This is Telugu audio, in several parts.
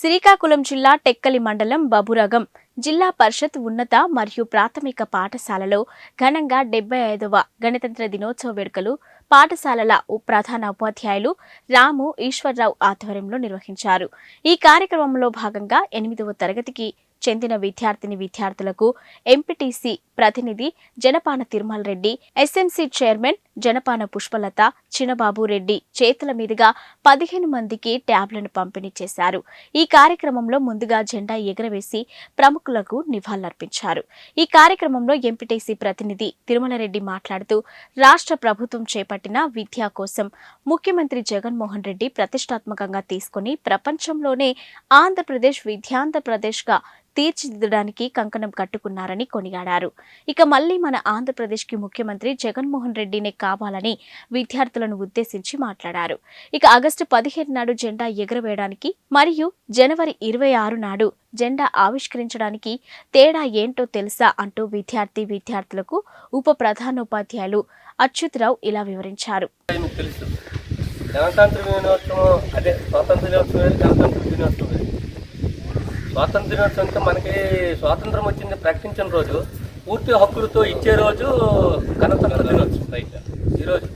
శ్రీకాకుళం జిల్లా టెక్కలి మండలం బబురగం జిల్లా పరిషత్ ఉన్నత మరియు ప్రాథమిక పాఠశాలలో ఘనంగా డెబ్బై ఐదవ గణతంత్ర దినోత్సవ వేడుకలు పాఠశాలల ప్రధాన ఉపాధ్యాయులు రాము ఈశ్వరరావు ఆధ్వర్యంలో నిర్వహించారు. ఈ కార్యక్రమంలో భాగంగా ఎనిమిదవ తరగతికి చెందిన విద్యార్థిని విద్యార్థులకు ఎంపీటీసీ ప్రతినిధి జనపాన తిరుమల రెడ్డి ఎస్ఎంసీ చైర్మన్ జనపాన పుష్పలత చినబాబు రెడ్డి చేతుల మీదుగా పదిహేను మందికి ట్యాబ్లను పంపిణీ చేశారు. ఈ కార్యక్రమంలో ముందుగా జెండా ఎగరవేసి ప్రముఖులకు నివాళులర్పించారు. ఈ కార్యక్రమంలో ఎంపీటీసీ ప్రతినిధి తిరుమలరెడ్డి మాట్లాడుతూ రాష్ట్ర ప్రభుత్వం చేపట్టిన విద్య కోసం ముఖ్యమంత్రి జగన్మోహన్ రెడ్డి ప్రతిష్టాత్మకంగా తీసుకుని ప్రపంచంలోనే ఆంధ్రప్రదేశ్ విద్యాంధ్రప్రదేశ్గా తీర్చిదిద్దడానికి కంకణం కట్టుకున్నారని కొనియాడారు. ఇక మళ్ళీ మన ఆంధ్రప్రదేశ్కి ముఖ్యమంత్రి జగన్మోహన్ రెడ్డినే కావాలని విద్యార్థులను ఉద్దేశించి మాట్లాడారు. ఇక ఆగస్టు పదిహేను నాడు జెండా ఎగురవేయడానికి మరియు జనవరి ఇరవై ఆరు నాడు జెండా ఆవిష్కరించడానికి తేడా ఏంటో తెలుసా అంటూ విద్యార్థి విద్యార్థులకు ఉప ప్రధానోపాధ్యాయులు అచ్యుతరావు ఇలా వివరించారు. గణతంత్ర దినోత్సవం అదే స్వాతంత్ర దినోత్సవం గణతంత్ర దినోత్సవం. స్వాతంత్ర దినోత్సవం అంటే మనకి స్వాతంత్రం వచ్చింది ప్రకటించిన రోజు పూర్తి హక్కులతో ఇచ్చే రోజు గణతంత్ర దినోత్సవం రైట్ ఈరోజు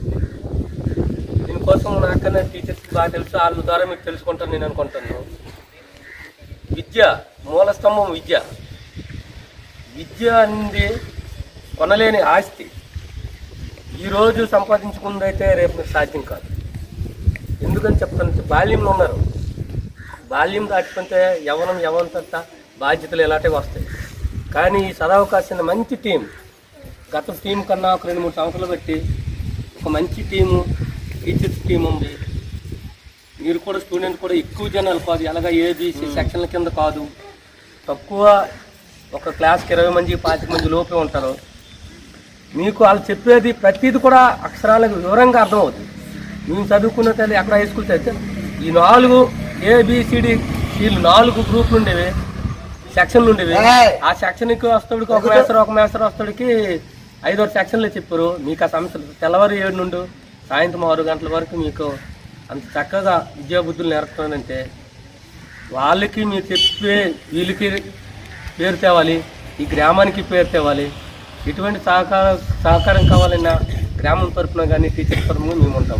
దీనికోసం నాకన్నా టీచర్స్కి బాగా తెలుసు వాళ్ళ ద్వారా మీకు తెలుసుకుంటాను నేను అనుకుంటాను. విద్య మూల స్తంభం విద్య. విద్య అనేది కొనలేని ఆస్తి. ఈరోజు సంపాదించుకుందైతే రేపు మీకు సాధ్యం కాదు. ఎందుకని చెప్తాను? బాల్యంలో ఉన్నారు. బాల్యం దాటిపోతే యవనం యవనం బాధ్యతలు ఇలాంటివి వస్తాయి. కానీ ఈ సదవకాశం మంచి టీం గత టీం కన్నా ఒక రెండు మూడు సంవత్సరాలు పెట్టి ఒక మంచి టీము టీచర్స్ టీం ఉంది. మీరు కూడా స్టూడెంట్ కూడా ఎక్కువ జనాలు కాదు. ఎలాగ ఏబీసీ సెక్షన్ల కింద కాదు. తక్కువ ఒక క్లాస్కి ఇరవై మంది పాతిక మంది లోపే ఉంటారు. మీకు వాళ్ళు చెప్పేది ప్రతిది కూడా అక్షరాలకు వివరంగా అర్థమవుతుంది. మేము చదువుకున్న తల్లి ఎక్కడ హై స్కూల్ చదివితే ఈ నాలుగు ఏబిసిడి వీళ్ళు నాలుగు గ్రూపులు ఉండేవి. సెక్షన్లు ఉండేవి. ఆ సెక్షన్కి వస్తాడికి ఒక మేస్టర్ ఒక మేస్టర్ వస్తాడికి ఐదారు సెక్షన్లు చెప్పారు. మీకు ఆ సమస్యలు తెల్లవారు ఏడు నుండి సాయంత్రం ఆరు గంటల వరకు మీకు అంత చక్కగా విద్యాబుద్ధులు నేర్పుతున్నానంటే వాళ్ళకి మీరు చెప్పే వీళ్ళకి పేరు తేవాలి ఈ గ్రామానికి పేరు తేవాలి. ఎటువంటి సహకారం సహకారం కావాలన్నా గ్రామం తరఫున కానీ టీచర్ తరఫున మేము ఉంటాం.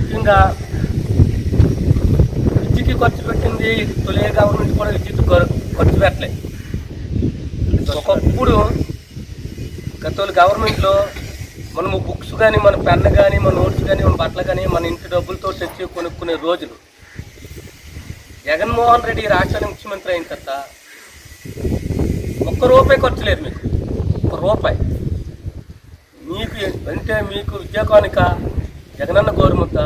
ముఖ్యంగా విద్యకి ఖర్చు పెట్టింది తొలి గవర్నమెంట్ కూడా విద్యుత్ ఖర్చు పెట్టలేదు ఒకప్పుడు గత గవర్నమెంట్లో మనము బుక్స్ కానీ మన పెన్ కానీ మన నోట్స్ కానీ మన బట్టలు కానీ మన ఇంటి డబ్బులతో తెచ్చి కొనుక్కునే రోజులు. జగన్మోహన్ రెడ్డి రాష్ట్రానికి ముఖ్యమంత్రి అయిన తర్వాత ఒక్క రూపాయి ఖర్చు లేదు మీకు. ఒక్క రూపాయి. మీకు అంటే మీకు విద్యాకానిక జగనన్న గోరుముద్ద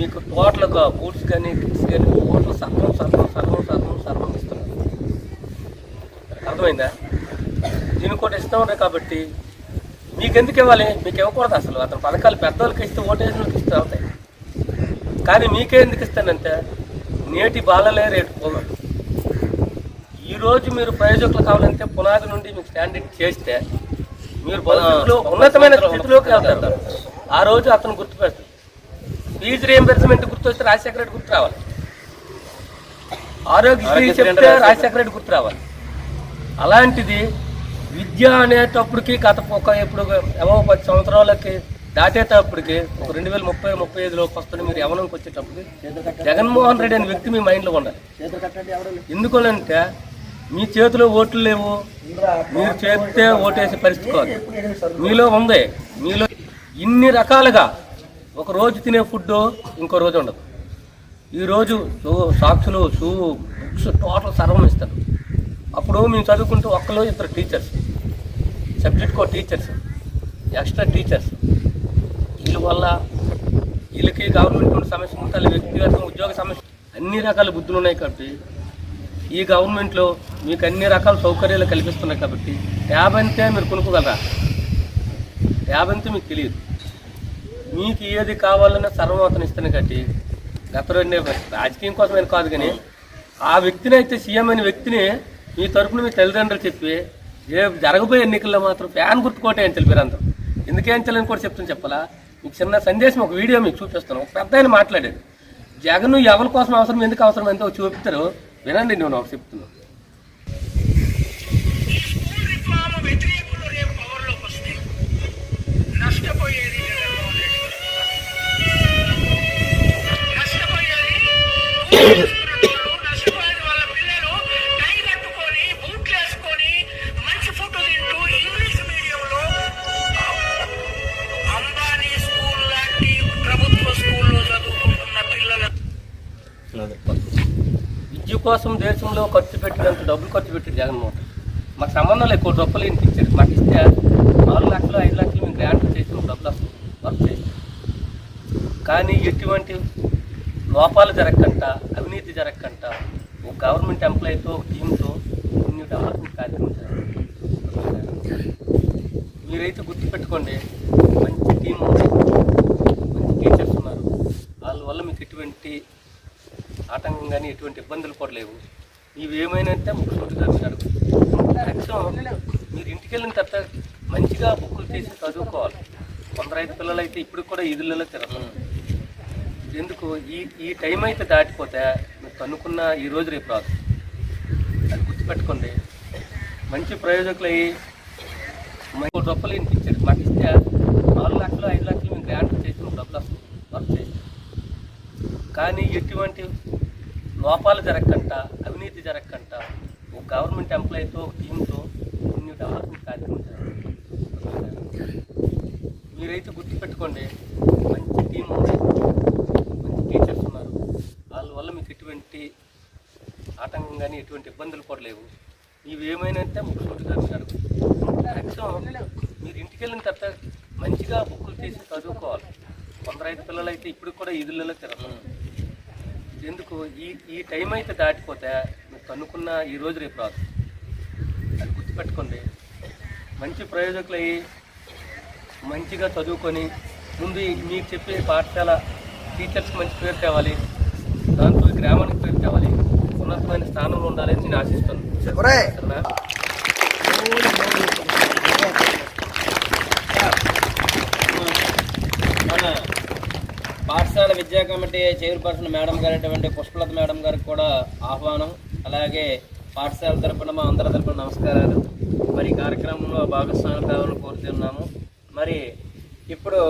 మీకు టోటల్గా బూట్స్ కానీ కిట్స్ కానీ టోటల్ సర్వం సర్వం సర్వం సర్వం సర్వం ఇస్తున్నారు. అర్థమైందా? దీనికి కూడా ఇస్తూ ఉన్నాయి కాబట్టి మీకు ఎందుకు ఇవ్వాలి? మీకు ఇవ్వకూడదు అసలు. అతను పథకాలు పెద్దవాళ్ళకి ఇస్తే ఓటేసిన వాళ్ళకి ఇస్తే అవుతాయి. కానీ మీకే ఎందుకు ఇస్తానంటే నేటి బాలలే రేటు పోగలరు ఈరోజు మీరు ప్రయోజకులు కావాలంటే పునాది నుండి మీకు స్టాండర్డ్ చేస్తే మీరు భవిష్యత్తులో ఉన్నతమైన స్థితిలోకి వెళ్తారు. ఆ రోజు అతను గుర్తుపెడతాడు ఫీజు రియంబర్స్మెంట్ గుర్తొస్తే రాజశేఖర రెడ్డి గుర్తు రావాలి. ఆరోగ్యశ్రీ చెప్తే రాజశేఖర రెడ్డి గుర్తు రావాలి. అలాంటిది విద్య అనేటప్పటికి గత ఒక ఇప్పుడు ఏమో పది సంవత్సరాలకి దాటేటప్పటికి ఒక రెండు వేల ముప్పై ముప్పై ఐదులోకి వస్తుంది మీరు యవనంకి వచ్చేటప్పటికి జగన్మోహన్ రెడ్డి అనే వ్యక్తి మీ మైండ్లో ఉండాలి. ఎందుకనంటే మీ చేతిలో ఓట్లు లేవు. మీరు చేస్తే ఓటేసే పరిస్థితి కాదు. మీలో ఉంది. మీలో ఇన్ని రకాలుగా ఒక రోజు తినే ఫుడ్ ఇంకో రోజు ఉండదు. ఈరోజు షూ సాక్షులు షూ బుక్స్ టోటల్ సర్వం ఇస్తారు. అప్పుడు మేము చదువుకుంటూ ఒక్కలో ఇద్దరు teachers. Subject co teachers. Extra teachers. వీళ్ళ వల్ల వీళ్ళకి గవర్నమెంట్ సమస్య ఉంటాయి వ్యక్తిగత ఉద్యోగ సమస్య అన్ని రకాల బుద్ధులు ఉన్నాయి కాబట్టి ఈ గవర్నమెంట్లో మీకు అన్ని రకాల సౌకర్యాలు కల్పిస్తున్నాయి కాబట్టి ట్యాబ్ అంతే మీరు కొనుక్కోగలరా? ట్యాబ్ అంతే మీకు తెలియదు. మీకు ఏది కావాలన్నా సర్వం అతను ఇస్తాను కాబట్టి గత రెండు రాజకీయం కోసమని కాదు కానీ ఆ వ్యక్తిని అయితే సీఎం అనే వ్యక్తిని మీ తరపున మీ తల్లిదండ్రులు చెప్పి ఏ జరగబోయే ఎన్నికల్లో మాత్రం ఫ్యాన్ గుర్తుకోటే అని తెలిపారు అందరూ. ఎందుకేం తెలియని కూడా చెప్తాను చెప్పాలా? మీకు చిన్న సందేశం ఒక వీడియో మీకు చూపిస్తాను. ఒక పెద్ద ఆయన మాట్లాడేది జగన్ ఎవరి కోసం అవసరం ఎందుకు అవసరం ఎంతో చూపిస్తారు. వినండి నేను ఒకటి చెప్తున్నాను. కోసం దేశంలో ఖర్చు పెట్టినంత డబ్బులు ఖర్చు పెట్టాడు జగన్మోహన్ రెడ్డి. మాకు సంబంధం లేదు కోటి రూపాయలు ఇంటికి మాకు ఇస్తే నాలుగు లక్షలు ఐదు లక్షలు మేము గ్రాంట్ చేసిన డబ్బులు అసలు వర్క్ కానీ ఎటువంటి లోపాలు జరగకంట అవినీతి జరగకంట ఒక గవర్నమెంట్ ఎంప్లాయీతో ఒక టీంతో ఇన్ని డెవలప్మెంట్ కార్యక్రమం జరగాలి. మీరైతే గుర్తుపెట్టుకోండి మంచి టీం ఉంది మంచి టీచర్స్ ఉన్నారు వాళ్ళ వల్ల మీకు ఎటువంటి ఆటంకం కానీ ఎటువంటి ఇబ్బందులు కూడా లేవు. ఇవి ఏమైనా అంటే ముఖ్యమంత్రి గారు మీరు అడుగు మ్యాక్సిమం మీరు ఇంటికి వెళ్ళిన తర్వాత మంచిగా బుక్కులు తీసి చదువుకోవాలి. కొందరు అయితే పిల్లలు అయితే ఇప్పుడు కూడా ఇదులలో తిరగదు ఎందుకు? ఈ ఈ టైం అయితే దాటిపోతే మీకు అనుకున్న ఈ రోజు రేపు రాదు. అది గుర్తుపెట్టుకోండి. మంచి ప్రయోజకులు అయ్యి మంచి రూపాయలు ఇంటికి మాకు ఇస్తే నాలుగు లక్షలు ఐదు లక్షలు మేము గ్రాంట్ చేసిన డబ్బులు అసలు వర్క్ చేసి కానీ ఎటువంటి లోపాలు జరగకుండా అవినీతి జరగకుండా ఒక గవర్నమెంట్ ఎంప్లాయీతో ఒక టీంతో ఇన్ని డెవలప్మెంట్ కార్యక్రమం జరగాలి. మీరైతే గుర్తుపెట్టుకోండి మంచి టీం ఉంది మంచి టీచర్స్ ఉన్నారు. వాళ్ళ వల్ల మీకు ఎటువంటి ఆటంకం కానీ ఎటువంటి ఇబ్బందులు కూడా లేవు. ఇవి ఏమైనా అంటే ముఖ్యమంత్రి మీరు అడుగు మ్యాక్సిమం మీరు ఇంటికి వెళ్ళిన తర్వాత మంచిగా బుక్కులు తీసి చదువుకోవాలి. కొందరు పిల్లలు అయితే ఇప్పుడు కూడా ఈదులలో తిరగదు ఎందుకు? ఈ ఈ టైం అయితే దాటిపోతే మీకు అనుకున్న ఈ రోజు రేపు రాదు. అది గుర్తుపెట్టుకోండి. మంచి ప్రయోజకులు అయ్యి మంచిగా చదువుకొని ముందు మీకు చెప్పే పాఠశాల టీచర్స్కి మంచి పేరు తేవాలి. దాంతో గ్రామానికి పేరు తేవాలి. ఉన్నతమైన స్థానంలో ఉండాలని నేను ఆశిస్తాను సరేనా? మన పాఠశాల విద్యా కమిటీ చైర్పర్సన్ మేడం గారు పుష్పలత మేడం గారికి కూడా ఆహ్వానం. అలాగే పాఠశాల తరపున మా అందరి తరపున నమస్కారాలు. మరి కార్యక్రమంలో భాగస్వామి కావాలని కోరుతున్నాము మరి ఇప్పుడు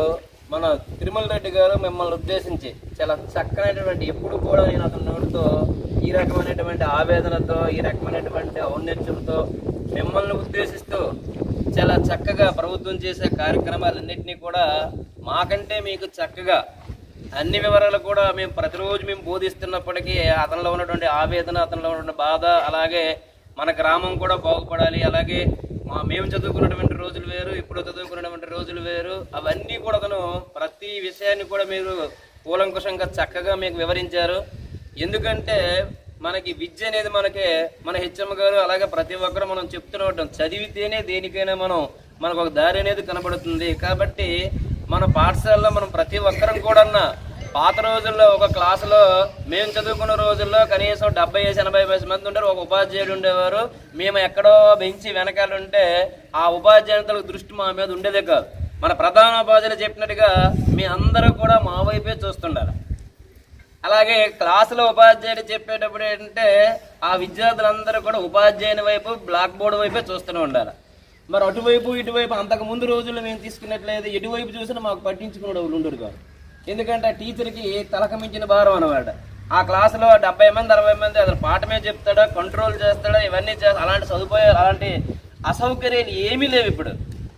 మన తిరుమల రెడ్డి గారు మిమ్మల్ని ఉద్దేశించి చాలా చక్కనైనటువంటి ఎప్పుడు కూడా నేను అతని నోటితో ఈ రకమైనటువంటి ఆవేదనతో ఈ రకమైనటువంటి ఔన్నత్యంతో మిమ్మల్ని ఉద్దేశిస్తూ చాలా చక్కగా ప్రభుత్వం చేసే కార్యక్రమాలన్నింటినీ కూడా మాకంటే మీకు చక్కగా అన్ని వివరాలు కూడా మేము ప్రతిరోజు మేము బోధిస్తున్నప్పటికీ అతనిలో ఉన్నటువంటి ఆవేదన అతనిలో ఉన్నటువంటి బాధ అలాగే మన గ్రామం కూడా బాగుపడాలి అలాగే మా మేము చదువుకున్నటువంటి రోజులు వేరు ఇప్పుడు చదువుకున్నటువంటి రోజులు వేరు. అవన్నీ కూడా అతను ప్రతి విషయాన్ని కూడా మీరు కూలంకుషంగా చక్కగా మీకు వివరించారు. ఎందుకంటే మనకి విద్య అనేది మనకి మన హెచ్ఎం గారు అలాగే ప్రతి ఒక్కరు మనం చెప్తూనే ఉంటాం చదివితేనే దేనికైనా మనం మనకు ఒక దారి అనేది కనబడుతుంది. కాబట్టి మన పాఠశాలలో మనం ప్రతి ఒక్కరం కూడా పాత రోజుల్లో ఒక క్లాసులో మేము చదువుకున్న రోజుల్లో కనీసం డెబ్బై ఎనభై మంది ఉంటారు ఒక ఉపాధ్యాయుడు ఉండేవారు. మేము ఎక్కడో బెంచి వెనకాల ఉంటే ఆ ఉపాధ్యాయులకు దృష్టి మా మీద ఉండేదే కాదు. మన ప్రధాన ఉపాధ్యాయులు చెప్పినట్టుగా మీ అందరూ కూడా మా వైపే చూస్తుండాలి. అలాగే క్లాసులో ఉపాధ్యాయుడు చెప్పేటప్పుడు ఏంటంటే ఆ విద్యార్థులందరూ కూడా ఉపాధ్యాయుని వైపు బ్లాక్ బోర్డు వైపే చూస్తూనే ఉండాలి. మరి అటువైపు ఇటువైపు అంతకు ముందు రోజుల్లో మేము తీసుకున్నట్లయితే ఎటువైపు చూసినా మాకు పట్టించుకునే వాళ్ళు ఉండరు కాదు. ఎందుకంటే ఆ టీచర్కి తలక మించిన భారం అనమాట. ఆ క్లాసులో డెబ్బై మంది అరవై మంది అతను పాఠమే చెప్తాడా కంట్రోల్ చేస్తాడా ఇవన్నీ చేస్తా అలాంటి సదుపాయాలు అలాంటి అసౌకర్యాలు ఏమీ లేవు ఇప్పుడు.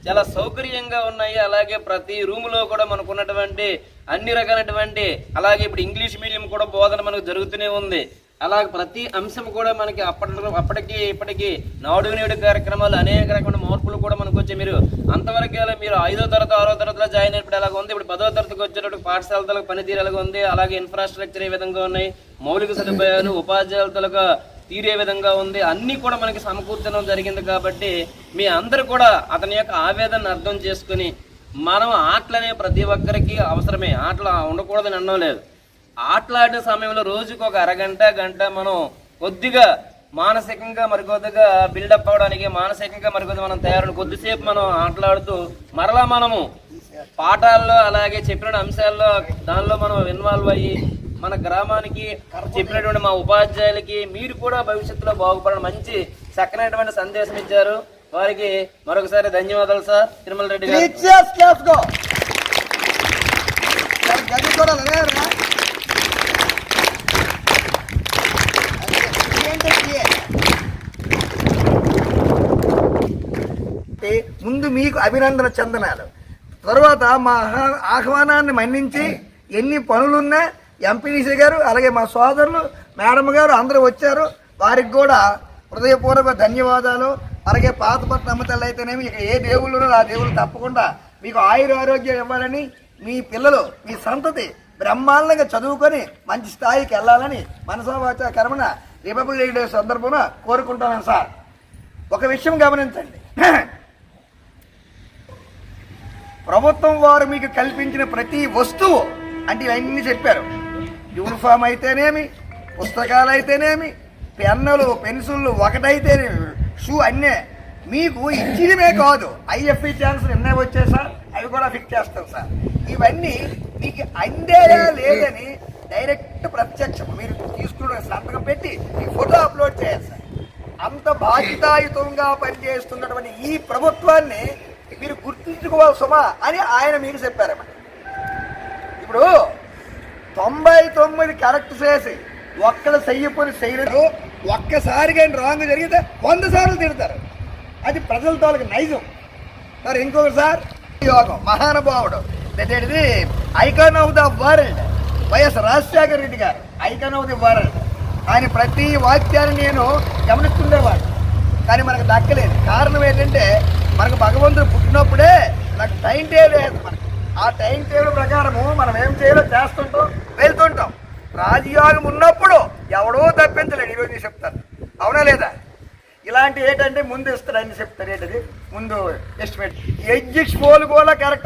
చాలా సౌకర్యంగా ఉన్నాయి. అలాగే ప్రతి రూములో కూడా మనకు ఉన్నటువంటి అన్ని రకాలైనటువంటి అలాగే ఇప్పుడు ఇంగ్లీష్ మీడియం కూడా బోధన మనకు జరుగుతూనే ఉంది. అలా ప్రతి అంశం కూడా మనకి అప్పటి అప్పటికి ఇప్పటికి నాడు నేడు కార్యక్రమాలు అనేక రకమైన మార్పులు కూడా మనకు వచ్చాయి. మీరు అంతవరకు మీరు ఐదో తరగతి ఆరో తరగతిలో జాయిన్ అయినప్పుడు ఎలాగ ఉంది? ఇప్పుడు పదో తరగతికి వచ్చేటప్పుడు పాఠశాల తలకు పనితీరు ఎలాగ ఉంది? అలాగే ఇన్ఫ్రాస్ట్రక్చర్ ఏ విధంగా ఉన్నాయి? మౌలిక సదుపాయాలు ఉపాధ్యాయుల తలకు తీరే విధంగా ఉంది? అన్నీ కూడా మనకి సమకూర్చడం జరిగింది కాబట్టి మీ అందరూ కూడా అతని యొక్క ఆవేదనను అర్థం చేసుకుని మనం ఆటలనే ప్రతి ఒక్కరికి అవసరమే. ఆటలు ఉండకూడదని అనడం లేదు. ఆటలాడే సమయంలో రోజుకు ఒక అరగంట గంట మనం కొద్దిగా మానసికంగా మరికొద్దిగా బిల్డప్ అవడానికి మానసికంగా మరికొద్ది మనం తయారు కొద్దిసేపు మనం ఆటలాడుతూ మరలా మనము పాఠాల్లో అలాగే చెప్పిన అంశాల్లో దానిలో మనం ఇన్వాల్వ్ అయ్యి మన గ్రామానికి చెప్పినటువంటి మా ఉపాధ్యాయులకి మీరు కూడా భవిష్యత్తులో బాగుపడడం మంచి చక్కనైనటువంటి సందేశం ఇచ్చారు. వారికి మరొకసారి ధన్యవాదాలు సార్. తిరుమల రెడ్డి గారు. ముందు మీకు అభినందన చందనాలు. తర్వాత మా ఆహ్వానాన్ని మన్నించి ఎన్ని పనులున్నా ఎంపీడీసీ గారు అలాగే మా సోదరులు మేడం గారు అందరూ వచ్చారు. వారికి కూడా హృదయపూర్వక ధన్యవాదాలు. అలాగే పాతపట్నం అమ్మతల్లి అయితేనేమి ఇక ఏ దేవుళ్ళు ఉన్నారో ఆ దేవుళ్ళు తప్పకుండా మీకు ఆయుర ఆరోగ్యం ఇవ్వాలని మీ పిల్లలు మీ సంతతి బ్రహ్మాండంగా చదువుకొని మంచి స్థాయికి వెళ్ళాలని మనసావాచ కర్మన రిపబ్లిక్ డే సందర్భంగా కోరుకుంటున్నాను సార్. ఒక విషయం గమనించండి. ప్రభుత్వం వారు మీకు కల్పించిన ప్రతి వస్తువు అంటే ఇవన్నీ చెప్పారు. యూనిఫామ్ అయితేనేమి పుస్తకాలు అయితేనేమి పెన్నులు పెన్సిళ్ళు ఒకటైతేనేమి షూ అన్నే. మీకు ఇచ్చినమే కాదు. ఐఎఫ్ఈ ఛాన్స్ నిన్నే వచ్చాయి సార్. అవి కూడా ఫిక్స్ చేస్తాం సార్. ఇవన్నీ మీకు అందేలా లేదని డైరెక్ట్ ప్రత్యక్షం. మీరు తీసుకున్న సంతకం పెట్టి మీ ఫోటో అప్లోడ్ చేయాలి సార్. అంత బాధ్యతాయుతంగా పనిచేస్తున్నటువంటి ఈ ప్రభుత్వాన్ని మీరు గుర్తుంచుకోవాలి సుమా అని ఆయన మీకు చెప్పారన్నమాట. ఇప్పుడు తొంభై తొమ్మిది కరెక్ట్ చేసి ఒక్కడ చెయ్యపోని చేయలేదు ఒక్కసారి కానీ రాంగ్ జరిగితే వంద సార్లు తిడతారు. అది ప్రజల తాలకు నైజం. సార్ ఇంకొక సార్ యోగం మహానుభావుడు. ఇది icon of the world Y S Rajasekhara Reddy గారు. ఐకాన్ ఆఫ్ ది వరల్డ్ ఆయన ప్రతి వాక్యాన్ని నేను గమనిస్తుండేవాడు కానీ మనకు దక్కలేదు. కారణం ఏంటంటే మనకు భగవంతుడు పుట్టినప్పుడే నాకు టైం టేబుల్ వేస్తుంది మనకి ఆ టైం టేబుల్ ప్రకారము మనం ఏం చేయాలో చేస్తుంటాం వెళ్తుంటాం. రాజయోగం ఉన్నప్పుడు ఎవడో తప్పించలేడు ఈరోజు నేను చెప్తాను. అవునా లేదా? ఇలాంటి ఏంటంటే ముందు ఇస్తాడు అని చెప్తారు ఏంటది? ముందు ఎస్టిమేట్ ఎగ్జిట్ పోలు కూడా కరెక్ట్